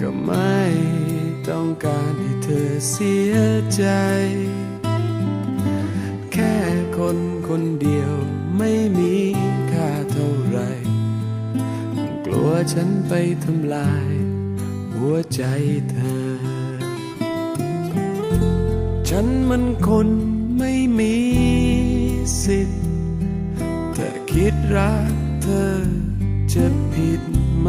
ก็ไม่ต้องการให้เธอเสียใจ แค่คนคนเดียวไม่มีค่าเท่าไร กลัวฉันไปทำลาย หัวใจเธอ ฉันมันคนไม่มีสิทธิ์แต่คิดรักเธอจะผิดไหม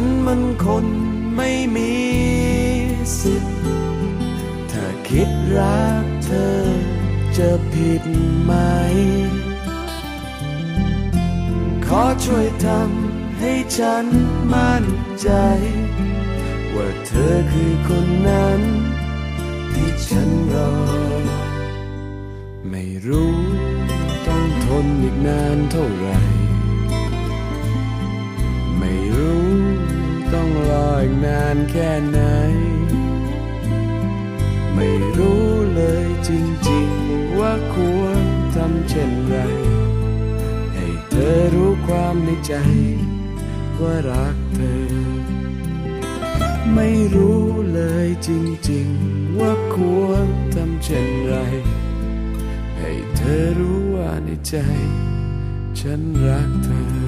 ฉันมันคนไม่มีสิทธิ์ ถ้าคิดรักเธอจะผิดไหม ขอช่วยทำให้ฉันมั่นใจ ว่าเธอคือคนนั้น ที่ฉันรอ ไม่รู้ต้องทนอีกนานเท่าไหร่ รออีกนานแค่ไหน ไม่รู้เลยจริงๆ ว่าควรทำเช่นไร ให้เธอรู้ความในใจ ว่ารักเธอ ไม่รู้เลยจริงๆ ว่าควรทำเช่นไร ให้เธอรู้ว่าในใจ ฉันรักเธอ